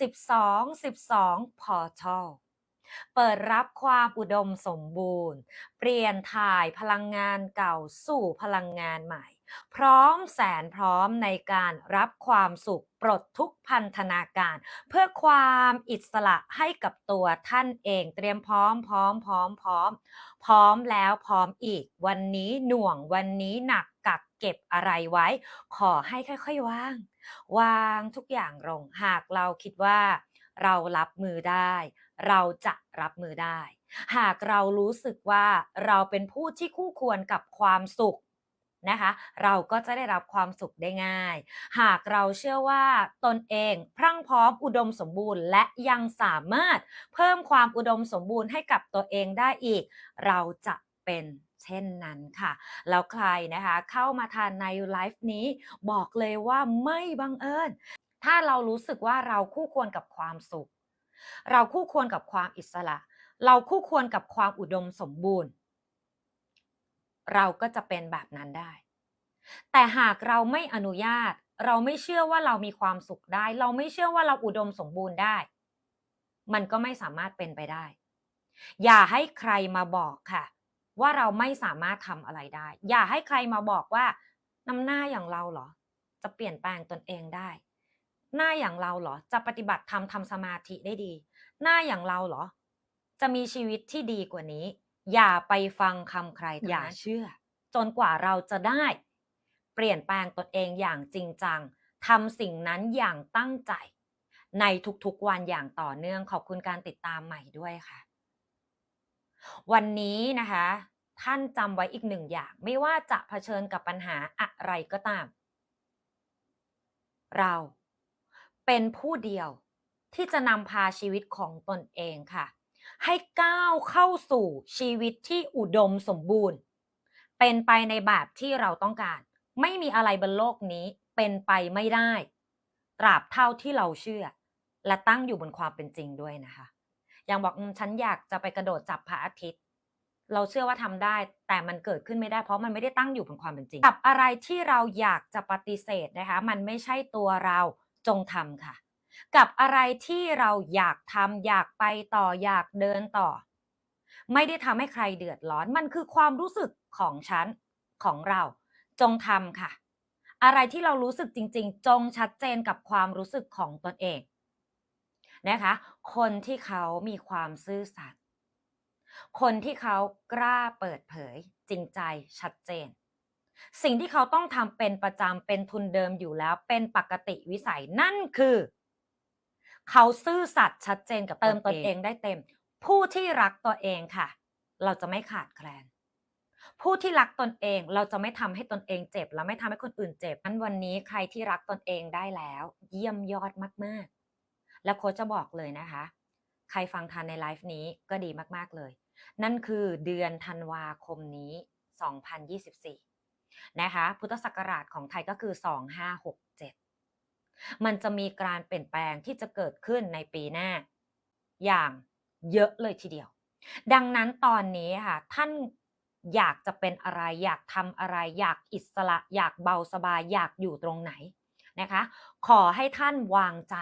12 12 Portal เปิดรับความอุดมสมบูรณ์ เปลี่ยนถ่ายพลังงานเก่าสู่พลังงานใหม่ พร้อมแสนพร้อมในการรับความสุขปลดทุกพันธนาการ เพื่อความอิสระให้กับตัวท่านเองเตรียมพร้อมพร้อมพร้อมพร้อม พร้อมแล้วพร้อมอีก วันนี้หน่วงวันนี้หนักกักเก็บอะไรไว้ ขอให้ค่อยๆวาง วางทุกอย่างลงหากเราคิดว่า เรารับมือได้ เราจะรับมือได้ หากเรารู้สึกว่าเราเป็นผู้ที่คู่ควรกับความสุข นะคะ เราก็จะได้รับความสุขได้ง่าย หากเราเชื่อว่าตนเองพรั่งพร้อมอุดมสมบูรณ์ และยังสามารถเพิ่มความอุดมสมบูรณ์ให้กับตัวเองได้อีก เราจะเป็นเช่นนั้นค่ะ แล้วใครนะคะเข้ามาทานในไลฟ์นี้ บอกเลยว่าไม่บังเอิญ ถ้าเรารู้สึกว่าเราคู่ควรกับความสุข เราคู่ควรกับความอิสระ เราคู่ควรกับความอุดมสมบูรณ์ เราก็จะเป็นแบบนั้นได้ แต่หากเราไม่อนุญาต เราไม่เชื่อว่าเรามีความสุขได้ เราไม่เชื่อว่าเราอุดมสมบูรณ์ได้ มันก็ไม่สามารถเป็นไปได้ อย่าให้ใครมาบอกค่ะ ว่าเราไม่สามารถทำอะไรได้ อย่าให้ใครมาบอกว่าน้ำหน้าอย่างเราเหรอ จะเปลี่ยนแปลงตนเองได้ หน้าอย่างเราเหรอ จะปฏิบัติธรรมทำสมาธิได้ดี หน้าอย่างเราเหรอ จะมีชีวิตที่ดีกว่านี้ อย่าไปฟังคำใครทั้งนั้น อย่าเชื่อ จนกว่าเราจะได้ เปลี่ยนแปลงตนเองอย่างจริงจังทำสิ่งนั้นอย่างตั้งใจ ในทุกๆวันอย่างต่อเนื่องขอบคุณการติดตามใหม่ด้วยค่ะ วันนี้นะคะ ท่านจำไว้อีกหนึ่งอย่าง ไม่ว่าจะเผชิญกับปัญหาอะไรก็ตาม เราเป็นผู้เดียวที่จะนำพาชีวิตของตนเองค่ะ ให้ก้าวเข้าสู่ชีวิตที่อุดมสมบูรณ์ เป็นไปในแบบที่เราต้องการ ไม่มีอะไรบนโลกนี้เป็นไปไม่ได้ ตราบเท่าที่เราเชื่อ และตั้งอยู่บนความเป็นจริงด้วยนะคะอย่างบอกฉันอยากจะไปกระโดดจับพระอาทิตย์ เราเชื่อว่าทำได้ แต่มันเกิดขึ้นไม่ได้เพราะมันไม่ได้ตั้งอยู่บนความเป็นจริงกับอะไรที่เราอยากจะปฏิเสธนะคะ มันไม่ใช่ตัวเราจงทำค่ะ กับอะไรที่เราอยากทำอยากไปต่ออยากเดินต่อ ไม่ได้ทำให้ใครเดือดร้อน มันคือความรู้สึกของฉันของเรา จงทำค่ะ อะไรที่เรารู้สึกจริง ๆ จงชัดเจนกับความรู้สึกของตนเองนะคะ คนที่เขามีความซื่อสัตย์คนที่เขากล้าเปิดเผย จริงใจชัดเจน สิ่งที่เขาต้องทำเป็นประจำเป็นทุนเดิมอยู่แล้วเป็นปกติวิสัยนั่นคือ เขาซื่อสัตย์ชัดเจนกับเติมตนเองได้เต็ม ผู้ที่รักตัวเองค่ะ เราจะไม่ขาดแคลน ผู้ที่รักตนเองเราจะไม่ทำให้ตนเองเจ็บ และไม่ทำให้คนอื่นเจ็บนั้นวันนี้ใครที่รักตนเองได้แล้ว เยี่ยมยอดมากๆ และโค้ชจะบอกเลยนะคะ ใครฟังทันในไลฟ์นี้ก็ดีมากๆเลย นั่นคือเดือนธันวาคมนี้ 2024 นะคะ พุทธศักราชของไทยก็คือ 2567 มันจะมีการเปลี่ยนแปลงที่จะเกิดขึ้นในปีหน้า อย่างเยอะเลยทีเดียว ดังนั้นตอนนี้ค่ะท่านอยากจะเป็นอะไร อยากทำอะไร อยากอิสระ อยากเบาสบาย อยากอยู่ตรงไหนนะคะ ขอให้ท่านวางใจ